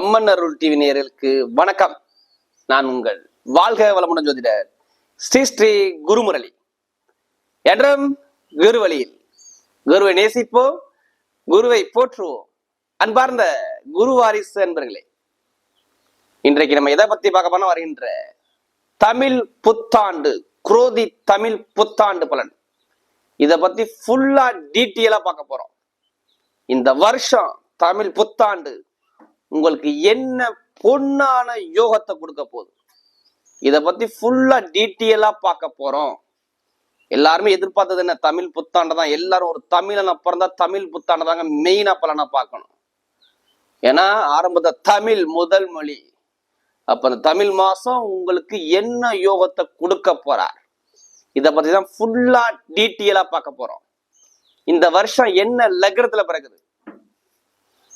அம்மன் அருள் TV நேயர்களுக்கு வணக்கம். நான் உங்கள் வாழ்க வளமுடன் ஜோதிடர் ஸ்ரீ ஸ்ரீ குருமுரளி. என்றும் குருவழியில் குருவை நேசிப்போம் குருவை போற்றுவோம். அன்பார்ந்த குரு வாரிசு அன்பர்களே இன்றைக்கு நம்ம எதை பத்தி பார்க்க போனா வருகின்ற தமிழ் புத்தாண்டு குரோதி தமிழ் புத்தாண்டு பலன். இத பத்தி ஃபுல்லா டீட்டெயிலா பார்க்க போறோம். இந்த வருஷம் தமிழ் புத்தாண்டு உங்களுக்கு என்ன பொன்னான யோகத்தை கொடுக்க போகுது? இதை பத்தி ஃபுல்லா டீட்டெயிலா பார்க்க போறோம். எல்லாருமே எதிர்பார்த்தது என்ன? தமிழ் புத்தாண்டு தான். எல்லாரும் ஒரு தமிழனை பிறந்தா தமிழ் புத்தாண்டு தாங்க மெயினா பலனா பார்க்கணும். ஏன்னா ஆரம்பத்தை தமிழ் முதல் மொழி. அப்ப அந்த தமிழ் மாசம் உங்களுக்கு என்ன யோகத்தை கொடுக்க போறார்? இதை பத்தி தான் ஃபுல்லா டீட்டெயிலா பார்க்க போறோம். இந்த வருஷம் என்ன லக்னத்துல பிறகுது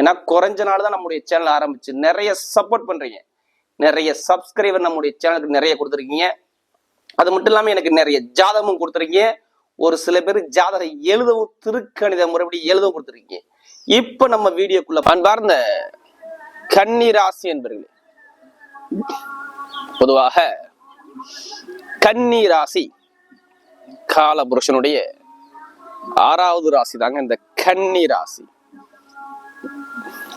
ஏன்னா குறைஞ்ச நாள் தான் நம்முடைய சேனல் ஆரம்பிச்சு. நிறைய சப்போர்ட் பண்றீங்க. நிறைய சப்ஸ்கிரைபர் நம்முடைய சேனலுக்கு நிறைய கொடுத்துருக்கீங்க. அது மட்டும் இல்லாமல் எனக்கு நிறைய ஜாதகமும் கொடுத்துருக்கீங்க. ஒரு சில பேர் ஜாதகம் எழுதவும் திருக்கணித முறைப்படி எழுதவும் கொடுத்துருக்கீங்க. இப்போ நம்ம வீடியோக்குள்ள அன்பார்ந்த கன்னி ராசி என்பர்களே பொதுவாக கன்னி ராசி காலபுருஷனுடைய ஆறாவது ராசி தாங்க இந்த கன்னி ராசி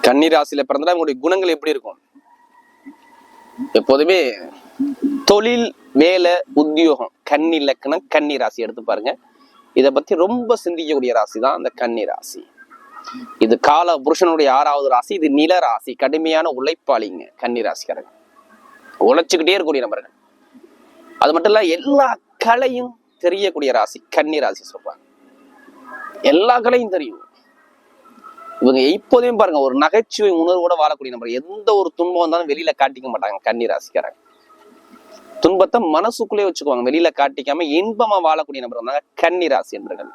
கன்னி ராசியில பிறந்தா உங்களுடைய குணங்கள் எப்படி இருக்கும்? எப்போதுமே தொழில் வேலை உத்தியோகம் கன்னி லக்கணம் கன்னி ராசி எடுத்து பாருங்க. இதை பத்தி ரொம்ப சிந்திக்கக்கூடிய ராசி தான் அந்த கன்னி ராசி. இது கால புருஷனுடைய ஆறாவது ராசி இது நில ராசி கடுமையான உழைப்பாளிங்க கன்னி ராசிக்காரங்க. உழைச்சுக்கிட்டே இருக்கக்கூடிய நபர்கள். அது மட்டும் இல்ல எல்லா கலையும் தெரியக்கூடிய ராசி கன்னி ராசி சொல்றாங்க. எல்லா கலையும் தெரியும். இவங்க இப்போதையும் பாருங்க ஒரு நகைச்சுவை உணர்வோட வாழக்கூடிய நபர். எந்த ஒரு துன்பம் வந்தாலும் வெளியில காட்டிக்க மாட்டாங்க கண்ணீர் ராசிக்காரங்க. துன்பத்தை மனசுக்குள்ளே வச்சுக்குவாங்க வெளியில காட்டிக்காம இன்பமா வாழக்கூடிய நபர் வந்தாங்க கன்னி ராசி என்பர்கள்.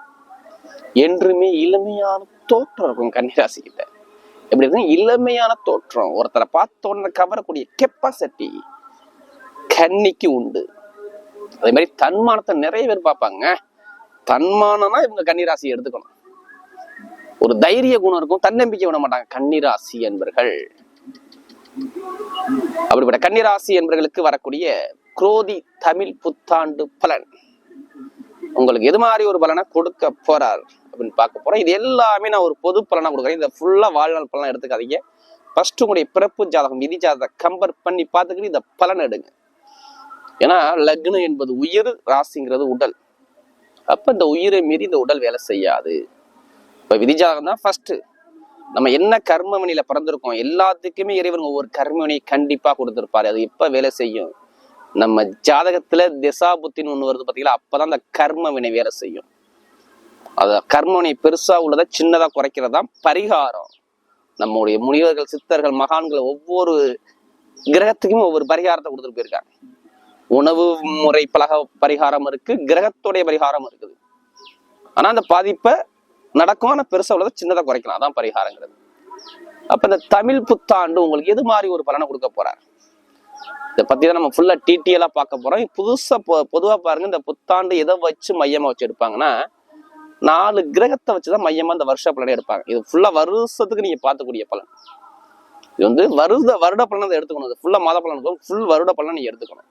என்றுமே இளமையான தோற்றம் இருக்கும் கன்னி ராசி கிட்ட. எப்படி இருக்கு இளமையான தோற்றம். ஒருத்தரை பார்த்த உடனே கவரக்கூடிய கெப்பாசிட்டி கன்னிக்கு உண்டு. அதே மாதிரி தன்மானத்தை நிறைய பேர் பார்ப்பாங்க. தன்மானம்னா இவங்க கன்னிராசி எடுத்துக்கணும். ஒரு தைரிய குணம் இருக்கும் தன்னம்பிக்கை விட மாட்டாங்க. கன்னிராசி என்பர்கள். அப்படிப்பட்ட கன்னிராசி என்பர்களுக்கு வரக்கூடிய குரோதி தமிழ் புத்தாண்டு பலன். உங்களுக்கு எது மாதிரி ஒரு பலனை கொடுக்க போறார் அப்படின்னு பார்க்க போறோம். இது எல்லாமே நான் ஒரு பொது பலனா கொடுக்குறேன். இதை ஃபுல்லா வாழ்நாள் பலனா எடுத்துக்காதீங்க. ஃபர்ஸ்ட் உங்களுடைய பிறப்பு ஜாதகம் விதி ஜாதகத்தை கம்பேர் பண்ணி பார்த்துக்கிட்டு இந்த பலன் எடுங்க. ஏன்னா லக்னம் என்பது உயிர் ராசிங்கிறது உடல். அப்ப இந்த உயிரை மீறி இந்த உடல் வேலை செய்யாது. இப்போ விதி ஜாதகம் தான் ஃபர்ஸ்ட் நம்ம என்ன கர்மவினியில பிறந்திருக்கோம் எல்லாத்துக்குமே இறைவன் ஒவ்வொரு கர்மவினை கண்டிப்பா கொடுத்துருப்பாரு. அது எப்ப வேலை செய்யும்? நம்ம ஜாதகத்துல திசா புத்தின்னு ஒண்ணு வருது பாத்தீங்களா? அப்பதான் அந்த கர்மவினை வேலை செய்யும். அத கர்மவினை பெருசா உள்ளதை சின்னதா குறைக்கிறதா பரிகாரம். நம்முடைய முனிவர்கள் சித்தர்கள் மகான்கள் ஒவ்வொரு கிரகத்துக்குமே ஒவ்வொரு பரிகாரத்தை கொடுத்துட்டு போயிருக்காங்க. உணவு முறை பலக பரிகாரம் இருக்கு கிரகத்துடைய பரிகாரம் இருக்குது. ஆனா அந்த பாதிப்பை நடக்கும்? ஆனால் பெருசா உள்ளதை சின்னதாக குறைக்கலாம் அதான் பரிகாரங்கிறது. அப்போ இந்த தமிழ் புத்தாண்டு உங்களுக்கு எது மாதிரி ஒரு பலனை கொடுக்க போறார்? இதை பத்தி தான் நம்ம ஃபுல்லா டீட்டெயிலா பார்க்க போறோம். புதுசா பொ- பொதுவா பாருங்க இந்த புத்தாண்டு எதை வச்சு மையமா வச்சு எடுப்பாங்கன்னா நாலு கிரகத்தை வச்சுதான் மையமா இந்த வருஷ பலனை எடுப்பாங்க. இது ஃபுல்லா வருஷத்துக்கு நீங்க பார்க்கக்கூடிய பலன். இது வந்து வருட வருட பலனை அதை எடுத்துக்கணும். இது ஃபுல்லா மாத பலன். ஃபுல் வருட பலனை நீங்க எடுத்துக்கணும்.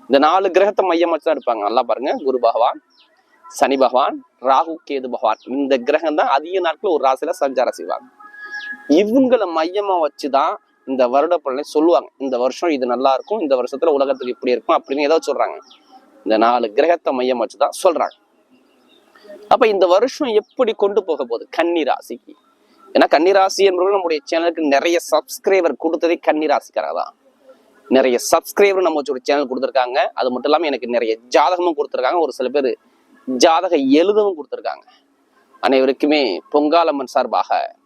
இந்த நாலு கிரகத்தை மையம் வச்சு தான் எடுப்பாங்க. நல்லா பாருங்க. குரு பகவான் சனி பகவான் ராகு கேது பகவான் இந்த கிரகம் தான் அதிக நாட்கள் ஒரு ராசியில சஞ்சாரம் செய்வாங்க. இவங்களை மையமா வச்சுதான் இந்த வருட பலனை சொல்லுவாங்க. இந்த வருஷம் இது நல்லா இருக்கும் இந்த வருஷத்துல உலகத்துக்கு இப்படி இருக்கும் அப்படின்னு ஏதோ சொல்றாங்க. இந்த நாலு கிரகத்தை மையம் வச்சுதான் சொல்றாங்க. அப்ப இந்த வருஷம் எப்படி கொண்டு போக போகுது? கன்னி ராசிக்கு. ஏன்னா கன்னி ராசி என்பவர்கள் நம்முடைய சேனலுக்கு நிறைய சப்ஸ்கிரைபர் கொடுத்ததே கன்னி ராசிக்காரங்க தான். நிறைய சப்ஸ்கிரைபர் நம்ம ஒரு சேனல் கொடுத்துருக்காங்க. அது மட்டும் இல்லாம எனக்கு நிறைய ஜாதகமும் கொடுத்துருக்காங்க. ஒரு சில பேர் ஜாதக எழுதவும் கொடுத்துருக்காங்க. அனைவருக்குமே பொங்காலம்மன் சார்பாக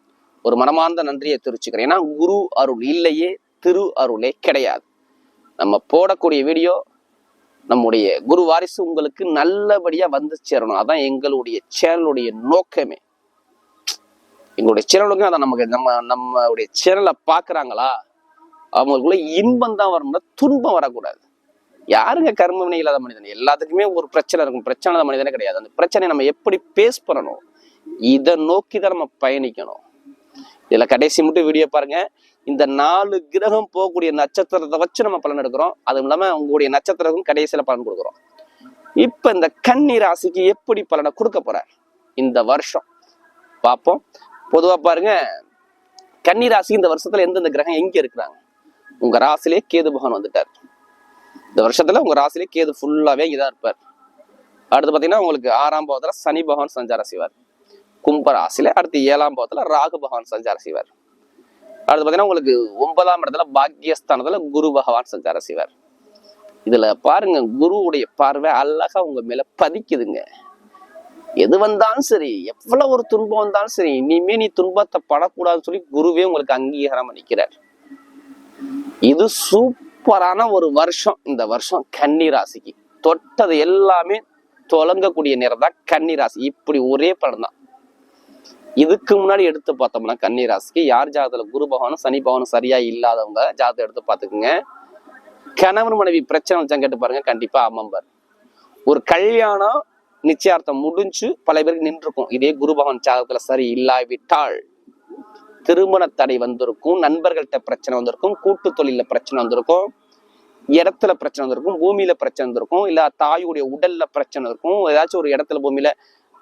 ஒரு மனமார்ந்த நன்றியை தெரிவிச்சுக்கிறேன். ஏன்னா குரு அருள் இல்லையே திரு அருளே கிடையாது. நம்ம போடக்கூடிய வீடியோ நம்முடைய குரு வாரிசு உங்களுக்கு நல்லபடியாக வந்து சேரணும். அதான் எங்களுடைய சேனலுடைய நோக்கமே. எங்களுடைய சேனலுக்கு அதான் நமக்கு நம்ம நம்மளுடைய சேனலை பார்க்குறாங்களா? அவங்களுக்குள்ள இன்பம் தான் வரணும்னா துன்பம் வரக்கூடாது. யாருங்க கர்ம வினை இல்லாத மனிதன்? எல்லாத்துக்குமே ஒரு பிரச்சனை இருக்கும். பிரச்சனை இல்லாத மனிதனே கிடையாது. அந்த பிரச்சனையை நம்ம எப்படி பேஸ் பண்ணணும்? இதை நோக்கி தான் நம்ம பயணிக்கணும். இதுல கடைசி மட்டும் வீடியோ பாருங்க. இந்த நாலு கிரகம் போகக்கூடிய நட்சத்திரத்தை வச்சு நம்ம பலன் எடுக்கிறோம். அதுவும் இல்லாம உங்களுடைய நட்சத்திரக்கும் கடைசியில பலன் கொடுக்குறோம். இப்ப இந்த கன்னி ராசிக்கு எப்படி பலனை கொடுக்க போறார்? இந்த வருஷம். பார்ப்போம். பொதுவா பாருங்க. கன்னி ராசி இந்த வருஷத்துல எந்தெந்த கிரகம் எங்க இருக்கிறாங்க? உங்க ராசிலே கேது பகவான் வந்துட்டார். இந்த வருஷத்துல உங்க ராசிலே கேது ஃபுல்லாவே இங்கதான் இருப்பார். அடுத்து பாத்தீங்கன்னா உங்களுக்கு ஆறாம் பாவத்துல சனி பகவான் சஞ்சாரம் செய்வார். கும்ப ராசியில அடுத்து ஏழாம் பாவத்துல ராகு பகவான் சஞ்சாரம் செய்வார். அடுத்து பாத்தீங்கன்னா உங்களுக்கு ஒன்பதாம் இடத்துல பாக்கியஸ்தானத்துல குரு பகவான் சஞ்சாரம் செய்வார். இதுல பாருங்க குருவுடைய பார்வை அழகா உங்க மேல பதிக்குதுங்க. எது வந்தாலும் சரி எவ்வளவு ஒரு துன்பம் வந்தாலும் சரி இனிமே நீ துன்பத்தை படக்கூடாதுன்னு சொல்லி குருவே உங்களுக்கு அங்கீகாரம் பண்ணிக்கிறார் இது சூப்பரான ஒரு வருஷம் இந்த வருஷம் கன்னி ராசிக்கு தொட்டது எல்லாமே தொலங்கக்கூடிய நேரம் தான் கன்னி ராசி இப்படி ஒரே படம் தான் இதுக்கு முன்னாடி எடுத்து பார்த்தோம்னா கன்னி ராசிக்கு யார் ஜாதகத்துல குரு பகவானும் சனி பகவானும் சரியா இல்லாதவங்க ஜாதகம் எடுத்து பார்த்துக்குங்க. கணவன் மனைவி பிரச்சனை வச்சா கேட்டு பாருங்க. கண்டிப்பா ஆமாம்பார் ஒரு கல்யாணம் நிச்சயார்த்தம் முடிஞ்சு பல பேருக்கு நின்றுருக்கும். இதே குரு பகவான் ஜாதகத்துல சரி இல்லாவிட்டால் திருமண தடை வந்திருக்கும் நண்பர்கள்ட்ட பிரச்சனை வந்திருக்கும் கூட்டு தொழில பிரச்சனை வந்திருக்கும் இடத்துல பிரச்சனை வந்திருக்கும் பூமியில பிரச்சனை வந்திருக்கும் இல்ல தாயுடைய உடல்ல பிரச்சனை இருக்கும் ஏதாச்சும் ஒரு இடத்துல பூமியில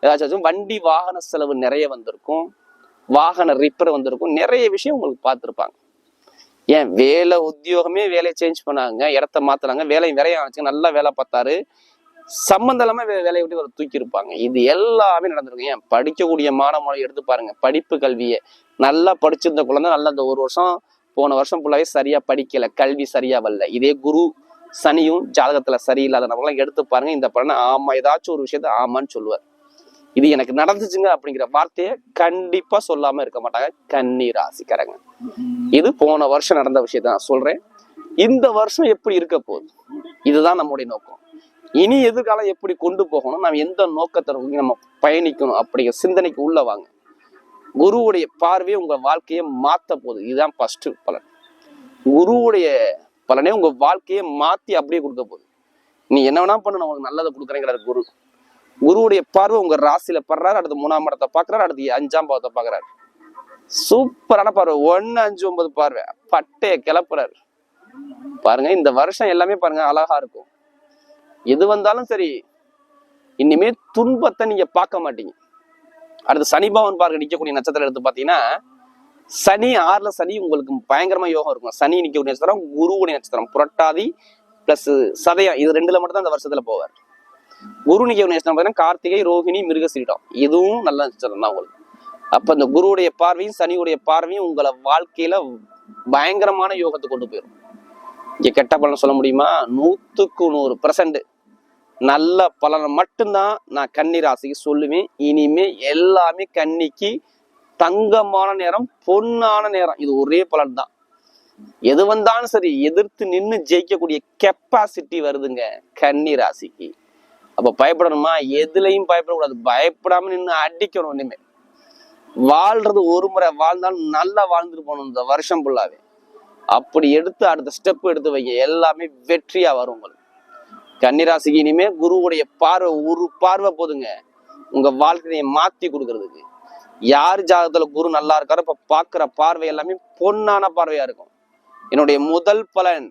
ஏதாச்சும் வண்டி வாகன செலவு நிறைய வந்திருக்கும் வாகன ரிப்பேர் வந்திருக்கும் நிறைய விஷயம் உங்களுக்கு பார்த்துருப்பாங்க. ஏன்? வேலை உத்தியோகமே வேலையை சேஞ்ச் பண்ணாங்க இடத்த மாத்துறாங்க வேலை விரைய ஆச்சு நல்லா வேலை பார்த்தாரு. சம்மந்தம் இல்லாம வே- வேலையை விட்டு தூக்கி இருப்பாங்க இது எல்லாமே நடந்திருக்கும். ஏன்? படிக்கக்கூடிய மாணவ எடுத்து பாருங்க படிப்பு கல்வியை நல்லா படிச்சிருந்த குழந்தை நல்லா இந்த ஒரு வருஷம் போன வருஷம் ஃபுல்லாகவே சரியாக படிக்கல கல்வி சரியாக வரல. இதே குரு சனியும் ஜாதகத்துல சரியில்லாதவங்களாம் எடுத்து பாருங்க இந்த பலனை ஆமாம் ஏதாச்சும் ஒரு விஷயத்த ஆமான்னு சொல்லுவார். இது எனக்கு நடந்துச்சுங்க அப்படிங்கிற வார்த்தையை கண்டிப்பாக சொல்லாமல் இருக்க மாட்டாங்க கன்னி ராசிக்காரங்க இது போன வருஷம் நடந்த விஷயத்த நான் சொல்கிறேன் இந்த வருஷம் எப்படி இருக்க போகுது? இதுதான் நம்முடைய நோக்கம். இனி எதிர்காலம் எப்படி கொண்டு போகணும்? நம்ம எந்த நோக்கத்தை நம்ம பயணிக்கணும் அப்படிங்கிற சிந்தனைக்கு உள்ள வாங்க. குருவுடைய பார்வையை உங்கள் வாழ்க்கையை மாத்த போகுது. இதுதான் ஃபர்ஸ்ட் பலன். குருவுடைய பலனே உங்கள் வாழ்க்கையை மாற்றி அப்படியே கொடுக்க போகுது. நீ என்ன வேணா பண்ணு நான் உனக்கு நல்லதை கொடுக்குறேங்கிறாரு குரு. குருவுடைய பார்வை உங்கள் ராசியில படுறாரு. அடுத்து மூணாம் இடத்தை பார்க்குறாரு. அடுத்து அஞ்சாம் பாவத்தை பார்க்குறாரு. சூப்பரான பார்வை. ஒன்று அஞ்சு ஒன்பது பார்வை. பட்டையை கிளப்புறாரு. பாருங்க இந்த வருஷம் எல்லாமே பாருங்க அழகா இருக்கும். எது வந்தாலும் சரி இனிமே துன்பத்தை நீங்க பார்க்க மாட்டீங்க. அடுத்து சனி பவன் பார்க்க நிற்கக்கூடிய நட்சத்திரம் எடுத்து பாத்தீங்கன்னா சனி ஆறுல சனி உங்களுக்கு பயங்கரமா யோகம் இருக்கும். சனி நிற்கக்கூடிய நட்சத்திரம் குருவுடைய நட்சத்திரம் புரட்டாதி பிளஸ் சதயம் இது ரெண்டுல மட்டும் தான் இந்த வருஷத்துல போவார். குரு நிக்கக்கூடிய நட்சத்திரம் பாத்தீங்கன்னா கார்த்திகை ரோஹிணி மிருகசீடம் இதுவும் நல்ல நட்சத்திரம் தான் உங்களுக்கு. அப்ப இந்த குருவுடைய பார்வையும் சனியுடைய பார்வையும் உங்களை வாழ்க்கையில பயங்கரமான யோகத்தை கொண்டு போயிடும் இங்க கெட்ட பலன் சொல்ல முடியுமா? நூத்துக்கு நூறு பர்சன்ட் நல்ல பலனை மட்டும்தான் நான் கன்னி ராசிக்கு சொல்லுவேன். இனிமே எல்லாமே கன்னிக்கு தங்கமான நேரம் பொன்னான நேரம். இது ஒரே பலன் தான் எது வந்தாலும் சரி எதிர்த்து நின்று ஜெயிக்கக்கூடிய கெப்பாசிட்டி வருதுங்க கன்னி ராசிக்கு அப்ப பயப்படணுமா? எதுலையும் பயப்படக்கூடாது. பயப்படாம நின்று அடிக்கணும் இனிமேல் வாழ்றது ஒரு முறை வாழ்ந்தாலும் நல்லா வாழ்ந்துட்டு போகணும் இந்த வருஷம் ஃபுல்லாவே அப்படி எடுத்து அடுத்த ஸ்டெப் எடுத்து வைங்க. எல்லாமே வெற்றியா வரும் உங்களுக்கு. கன்னிராசிக்கு இனிமே குருவுடைய பார்வை ஒரு பார்வை போதுங்க. உங்க வாழ்க்கையை மாத்தி கொடுக்கறதுக்கு. யார் ஜாதகத்துல குரு நல்லா இருக்காரோ இப்ப பாக்குற பார்வை எல்லாமே பொன்னான பார்வையா இருக்கும். என்னுடைய முதல் பலன்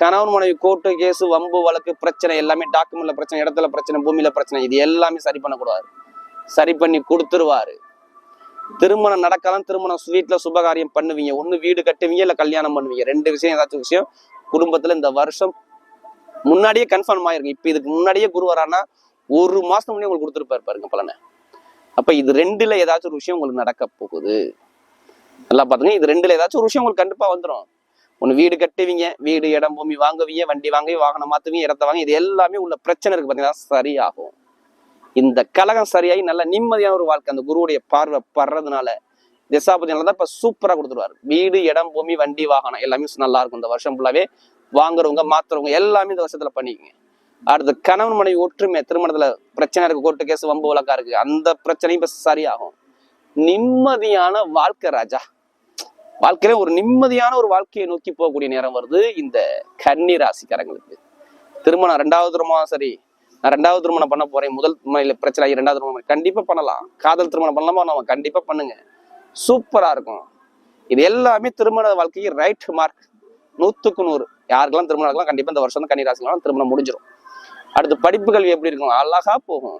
கணவன் மனைவி கோர்ட்டு கேஸ் வம்பு வழக்கு பிரச்சனை எல்லாமே டாக்குமெண்ட்ல பிரச்சனை இடத்துல பிரச்சனை பூமியில பிரச்சனை இது எல்லாமே சரி பண்ணக்கூடாது. சரி பண்ணி கொடுத்துருவாரு. திருமணம் நடக்கலாம் திருமணம் வீட்டுல சுபகாரியம் பண்ணுவீங்க. ஒண்ணு வீடு கட்டுவீங்க இல்ல கல்யாணம் பண்ணுவீங்க. ரெண்டு விஷயம் ஏதாச்சும் விஷயம் குடும்பத்துல இந்த வருஷம் முன்னாடியே கன்ஃபார்ம் ஆயிருங்க. இப்போ இதுக்கு முன்னாடியே குரு வரானா ஒரு மாசம் முன்னே உங்களுக்கு கொடுத்துருப்பாரு பாருங்க பலனை. அப்ப இது ரெண்டுல ஏதாச்சும் ஒரு விஷயம் உங்களுக்கு நடக்க போகுது. நல்லா பாத்துங்க இது ரெண்டுல ஏதாச்சும் ஒரு விஷயம் உங்களுக்கு கண்டிப்பா வந்துடும் ஒண்ணு வீடு கட்டுவீங்க வீடு இடம் பூமி வாங்குவீங்க வண்டி வாங்கி வாகனம் மாத்துவீங்க இடத்த வாங்கி இது எல்லாமே உள்ள பிரச்சனை இருக்கு பார்த்தீங்கன்னா சரியாகும். இந்த கலகம் சரியாகி நல்ல நிம்மதியான ஒரு வாழ்க்கை அந்த குருவுடைய பார்வை படுறதுனால திசாபதினால தான் இப்போ சூப்பரா கொடுத்துருவார். வீடு இடம் பூமி வண்டி வாகனம் எல்லாமே நல்லா இருக்கும். இந்த வருஷம் ஃபுல்லாவே வாங்குறவங்க மாத்துறவங்க எல்லாமே இந்த வருஷத்துல பண்ணிக்கங்க. அடுத்து கணவன் மனைவி ஒற்றுமை திருமணத்துல பிரச்சனை இருக்கு கோர்ட்டு கேஸ் வம்பு வழக்கா இருக்கு அந்த பிரச்சனையும் இப்ப சரியாகும். நிம்மதியான வாழ்க்கை ராஜா. வாழ்க்கையில ஒரு நிம்மதியான ஒரு வாழ்க்கையை நோக்கி போகக்கூடிய நேரம் வருது இந்த கன்னி ராசிக்காரங்களுக்கு. திருமணம் ரெண்டாவது திருமணம் சரி நான் ரெண்டாவது திருமணம் பண்ண போறேன் முதல் முறையில பிரச்சனை ஆகி ரெண்டாவது திருமணம் கண்டிப்பா பண்ணலாம். காதல் திருமணம் பண்ணலாமா? நம்ம கண்டிப்பா பண்ணுங்க. சூப்பரா இருக்கும். இது எல்லாமே திருமண வாழ்க்கைக்கு ரைட் மார்க் நூத்துக்கு நூறு. யாருக்கெல்லாம் திருமணம் நடக்கலாம் கண்டிப்பாக இந்த வருஷம் தான் கன்னிராசிக்கலாம் திருமணம் முடிஞ்சிடும் அடுத்து படிப்பு கல்வி எப்படி இருக்கும்? அழகா போகும்.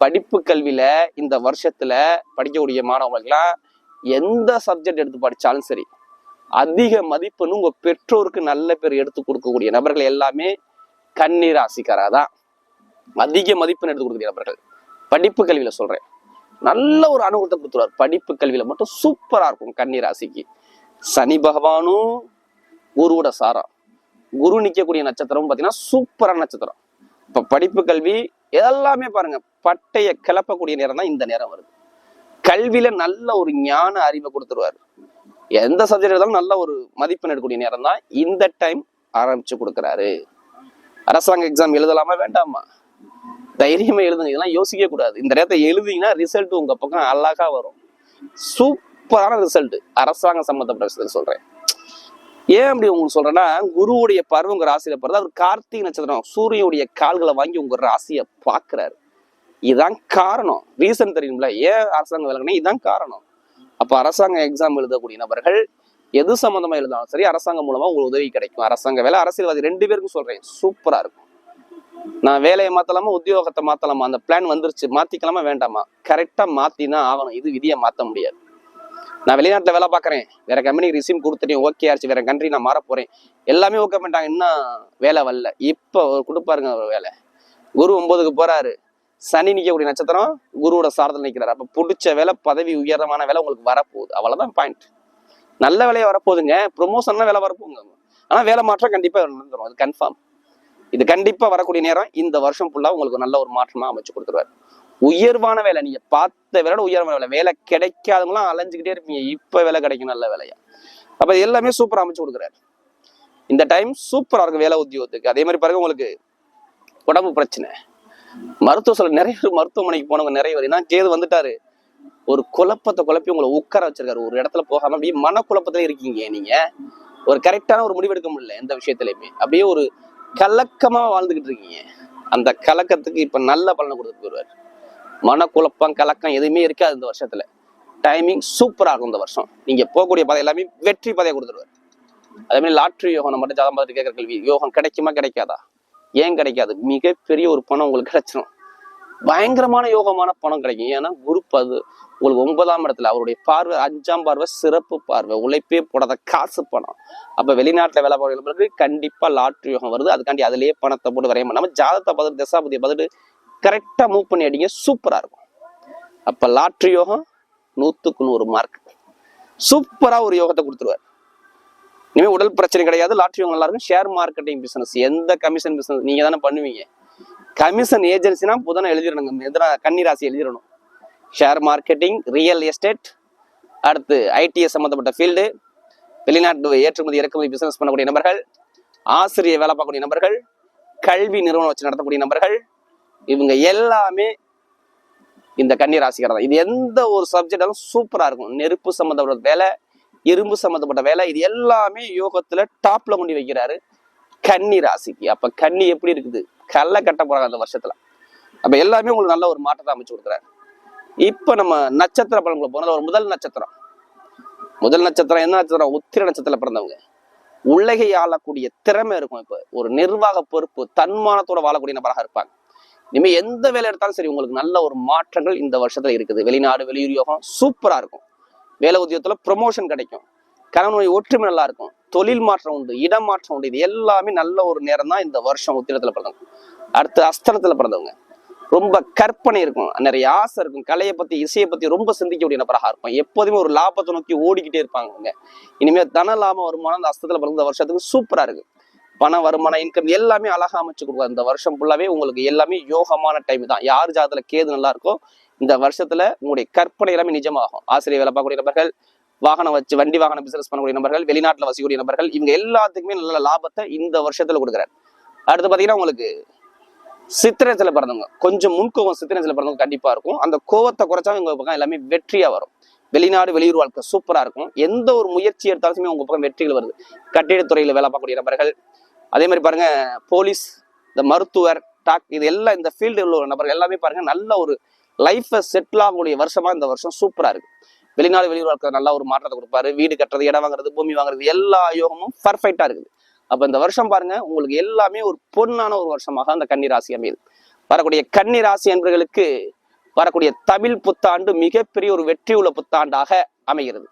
படிப்பு கல்வியில இந்த வருஷத்துல படிக்கக்கூடிய மாணவர்களுக்கெல்லாம் எந்த சப்ஜெக்ட் எடுத்து படித்தாலும் சரி அதிக மதிப்புன்னு உங்க பெற்றோருக்கு நல்ல பேர் எடுத்து கொடுக்கக்கூடிய நபர்கள் எல்லாமே கன்னிராசிக்காரா தான். அதிக மதிப்பெண் எடுத்து கொடுக்கக்கூடிய நபர்கள். படிப்பு கல்வியில சொல்றேன். நல்ல ஒரு அனுகூலத்தை கொடுத்துருவார். படிப்பு கல்வியில மட்டும் சூப்பரா இருக்கும் கன்னி ராசிக்கு. சனி பகவானும் குருவோட சாரம் குரு நிற்கக்கூடிய நட்சத்திரம் பாத்தீங்கன்னா சூப்பரான நட்சத்திரம். இப்ப படிப்பு கல்வி எல்லாமே பாருங்க பட்டைய கிளப்பக்கூடிய நேரம் தான் இந்த நேரம் வருது. கல்வியில நல்ல ஒரு ஞான அறிவை கொடுத்துருவாரு. எந்த சப்ஜெக்ட் இருந்தாலும் நல்ல ஒரு மதிப்பெண் எடுக்கக்கூடிய நேரம் தான் இந்த டைம் ஆரம்பிச்சு கொடுக்குறாரு. அரசாங்க எக்ஸாம் எழுதலாமா வேண்டாமா? தைரியமா எழுதுங்க இதெல்லாம் யோசிக்க கூடாது. இந்த நேரத்தை எழுதிங்கன்னா ரிசல்ட் உங்க பக்கம் அழகா வரும். சூப்பரான ரிசல்ட் அரசாங்கம் சம்பந்தப்பட்ட விஷயத்துல சொல்றேன். ஏன் அப்படி உங்களுக்கு சொல்றேன்னா குருவுடைய பருவம் உங்க ராசியில பிறகு அவர் கார்த்திகை நட்சத்திரம் சூரியனுடைய கால்களை வாங்கி உங்க ராசியை பாக்குறாரு இதுதான் காரணம். ரீசன் தெரியும்ல. ஏன் அரசாங்கம் விலகினா இதுதான் காரணம். அப்ப அரசாங்க எக்ஸாம் எழுதக்கூடிய நபர்கள் எது சம்பந்தமா எழுதாலும் சரி அரசாங்கம் மூலமா உங்களுக்கு உதவி கிடைக்கும். அரசாங்க வேலை அரசியல்வாதி ரெண்டு பேருக்கும் சொல்றேன். சூப்பரா இருக்கும். நான் வேலையை மாத்தலாமா உத்தியோகத்தை மாத்தலாமா அந்த பிளான் வந்துருச்சு மாத்திக்கலாமா வேண்டாமா? கரெக்டா மாத்தினா ஆகணும். இது விதியை மாத்த முடியாது. நான் வெளிநாட்டுல வேலை பார்க்குறேன். வேற கம்பெனிக்கு ரிசீம் கொடுத்துட்டேன். ஓகே ஆச்சு. வேற கண்ட்ரி நான் மாற போகிறேன் எல்லாமே ஓகே பண்ணிட்டாங்க. இன்னும் வேலை வரல. இப்போ கொடுப்பாருங்க ஒரு வேலை. குரு ஒன்பதுக்கு போறாரு. சனி நிற்கக்கூடிய நட்சத்திரம் குருவோட சாரத்தில் நிக்கிறாரு. அப்ப பிடிச்ச வேலை பதவி உயரமான வேலை உங்களுக்கு வரப்போகுது. அவ்வளவுதான் பாயிண்ட் நல்ல வேலையை வரப்போகுதுங்க. ப்ரொமோஷன்லாம் வேலை வரப்போகுங்க. ஆனா வேலை மாற்றம் கண்டிப்பா நடந்துடும் அது கன்ஃபார்ம் இது கண்டிப்பா வரக்கூடிய நேரம். இந்த வருஷம் ஃபுல்லா உங்களுக்கு நல்ல ஒரு மாற்றமா அமைச்சு கொடுத்துருவாரு. உயர்வான வேலை. நீங்க பார்த்த வேலை உயர்வான வேலை. வேலை கிடைக்காதவங்களாம் அலைஞ்சுக்கிட்டே இருப்பீங்க. இப்ப வேலை கிடைக்கும் நல்ல வேலையா? அப்ப எல்லாமே சூப்பரா அமைச்சு கொடுக்குறாரு. இந்த டைம் சூப்பரா இருக்கும் வேலை உத்தியோகத்துக்கு. அதே மாதிரி பாருங்க உங்களுக்கு உடம்பு பிரச்சனை. மருத்துவ சொல்ல நிறைய பேர் மருத்துவமனைக்கு போனவங்க நிறைய பேர். ஏன்னா கேது வந்துட்டாரு. ஒரு குழப்பத்தை குழப்பி உங்களை உட்கார வச்சிருக்காரு. ஒரு இடத்துல போகாம அப்படியே மனக்குழப்பத்துல இருக்கீங்க நீங்க. ஒரு கரெக்டான ஒரு முடிவு எடுக்க முடியல எந்த விஷயத்திலயுமே. அப்படியே ஒரு கலக்கமா வாழ்ந்துகிட்டு இருக்கீங்க. அந்த கலக்கத்துக்கு இப்ப நல்ல பலனை கொடுத்துட்டு போயிருவாரு மனக்குழப்பம் கலக்கம் எதுவுமே இருக்காது இந்த வருஷத்துல. டைமிங் சூப்பராக இருக்கும் இந்த வருஷம். நீங்க போகக்கூடிய பாதை எல்லாமே வெற்றி பாதையை கொடுத்துருவார். அதே மாதிரி லாட்ரி யோகம் நம்ம மட்டும் ஜாதம் பார்த்து கேட்கற கேள்வி யோகம் கிடைக்குமா கிடைக்காதா? ஏன் கிடைக்காது? மிகப்பெரிய ஒரு பணம் உங்களுக்கு கிடைச்சிடும் பயங்கரமான யோகமான பணம் கிடைக்கும். ஏன்னா குரு அது உங்களுக்கு ஒன்பதாம் இடத்துல அவருடைய பார்வை அஞ்சாம் பார்வை சிறப்பு பார்வை. உழைப்பே போடாத காசு பணம். அப்ப வெளிநாட்டுல வேலை பார்க்கிறவங்களுக்கு கண்டிப்பா லாட்ரி யோகம் வருது. அதுக்காண்டி அதுலயே பணத்தை போட்டு வரைய நம்ம ஜாதகத்தை பார்த்துட்டு தசாபதியை பார்த்துட்டு கரெக்டாக மூவ் பண்ணி அடிங்க சூப்பராக இருக்கும். அப்போ லாட்ரி யோகம் நூற்றுக்கு நூறு மார்க் சூப்பராக ஒரு யோகத்தை கொடுத்துருவார். இனிமேல் உடல் பிரச்சனை கிடையாது லாட்ரி யோகம் நல்லா இருக்கும். ஷேர் மார்க்கெட்டிங் பிஸ்னஸ் எந்த கமிஷன் பிஸ்னஸ் நீங்கள் தானே பண்ணுவீங்க. கமிஷன் ஏஜென்சினா புதனை எழுதிடணும் எதிராக கன்னிராசி எழுதிடணும். ஷேர் மார்க்கெட்டிங் ரியல் எஸ்டேட் அடுத்து ஐடிஎஸ் சம்மந்தப்பட்ட ஃபீல்டு வெளிநாட்டு ஏற்றுமதி இறக்குமதி பிசினஸ் பண்ணக்கூடிய நபர்கள் ஆசிரியர் வேலை பார்க்கக்கூடிய நபர்கள் கல்வி நிறுவனம் வச்சு நடத்தக்கூடிய நபர்கள் இவங்க எல்லாமே இந்த கன்னி ராசிக்காரர் தான். இது எந்த ஒரு சப்ஜெக்டாலும் சூப்பராக இருக்கும். நெருப்பு சம்மந்தப்பட்ட வேலை இரும்பு சம்மந்தப்பட்ட வேலை இது எல்லாமே யோகத்துல டாப்ல கொண்டு வைக்கிறாரு கன்னி ராசிக்கு. அப்ப கன்னி எப்படி இருக்குது? கல்ல கட்ட போறாங்க அந்த வருஷத்துல. அப்ப எல்லாமே உங்களுக்கு நல்ல ஒரு மாற்றத்தை அமைச்சு கொடுக்குறாரு. இப்ப நம்ம நட்சத்திர பலன்களை போனது ஒரு முதல் நட்சத்திரம். முதல் நட்சத்திரம் என்ன நட்சத்திரம்? உத்திர நட்சத்திரத்துல பிறந்தவங்க. உலகை ஆளக்கூடிய திறமை இருக்கும் இப்ப. ஒரு நிர்வாக பொறுப்பு தன்மானத்தோட வாழக்கூடிய நபராக இருப்பாங்க. இனிமேல் எந்த வேலை எடுத்தாலும் சரி உங்களுக்கு நல்ல ஒரு மாற்றங்கள் இந்த வருஷத்துல இருக்குது. வெளிநாடு வெளியூர் யோகம் சூப்பரா இருக்கும். வேலை உத்தியோகத்துல ப்ரொமோஷன் கிடைக்கும். கணவனுடைய ஒற்றுமை நல்லா இருக்கும். தொழில் மாற்றம் உண்டு இடம் மாற்றம் உண்டு. இது எல்லாமே நல்ல ஒரு நேரம் தான் இந்த வருஷம் உத்திரத்துல பிறந்தவங்க. அடுத்து அஸ்தலத்துல பிறந்தவங்க. ரொம்ப கற்பனை இருக்கும். நிறைய ஆசை இருக்கும். கலையை பத்தி இசையை பத்தி ரொம்ப சிந்திக்கக்கூடிய நபராக இருக்கும் எப்போதுமே ஒரு லாபத்தை நோக்கி ஓடிக்கிட்டே இருப்பாங்க அவங்க. தன லாபம் வருமானம் அந்த அஸ்தத்துல பிறந்த வருஷத்துக்கு சூப்பரா இருக்கு. பண வருமானம் இன்கம் எல்லாமே அழகா அமைச்சு கொடுக்கும் இந்த வருஷம் ஃபுல்லாவே உங்களுக்கு எல்லாமே யோகமான டைம் தான். யார் ஜாதத்தில் கேது நல்லா இருக்கோ இந்த வருஷத்துல உங்களுடைய கற்பனை எல்லாமே நிஜமாகும். ஆசிரியர் வேலை பார்க்கக்கூடிய நபர்கள் வாகனம் வச்சு வண்டி வாகனம் பிசினஸ் பண்ணக்கூடிய நபர்கள் வெளிநாட்டுல வசிக்கக்கூடிய நபர்கள் இவங்க எல்லாத்துக்குமே நல்ல லாபத்தை இந்த வருஷத்துல கொடுக்குறாரு. அடுத்து பாத்தீங்கன்னா உங்களுக்கு சித்திரத்தில் பிறந்தவங்க கொஞ்சம் முன்கோவம் சித்திரத்தில் பிறந்தவங்க கண்டிப்பா இருக்கும். அந்த கோவத்தை குறைச்சா உங்க பக்கம் எல்லாமே வெற்றியா வரும். வெளிநாடு வெளியூர் வாழ்க்கை சூப்பரா இருக்கும். எந்த ஒரு முயற்சி எடுத்தாலுமே உங்க பக்கம் வெற்றிகள் வருது. கட்டிடத்துறையில வேலை பார்க்கக்கூடிய நபர்கள் அதே மாதிரி பாருங்க போலீஸ் இந்த மருத்துவர் டாக் இது எல்லாம் இந்த ஃபீல்டு உள்ள நபர்கள் எல்லாமே பாருங்க நல்ல ஒரு லைஃப்பை செட்டில் ஆகக்கூடிய வருஷமா இந்த வருஷம் சூப்பரா இருக்கு. வெளிநாடு வெளியூர் வாழ்க்கை நல்ல ஒரு மாற்றத்தை கொடுப்பாரு. வீடு கட்டுறது இடம் வாங்குறது பூமி வாங்குறது எல்லா யோகமும் பர்ஃபெக்டா இருக்குது. அப்ப இந்த வருஷம் பாருங்க உங்களுக்கு எல்லாமே ஒரு பொன்னான ஒரு வருஷமாக அந்த கன்னி ராசி அமையுது. வரக்கூடிய கன்னி ராசி என்பவர்களுக்கு வரக்கூடிய தமிழ் புத்தாண்டு மிகப்பெரிய ஒரு வெற்றி உள்ள புத்தாண்டாக அமைகிறது.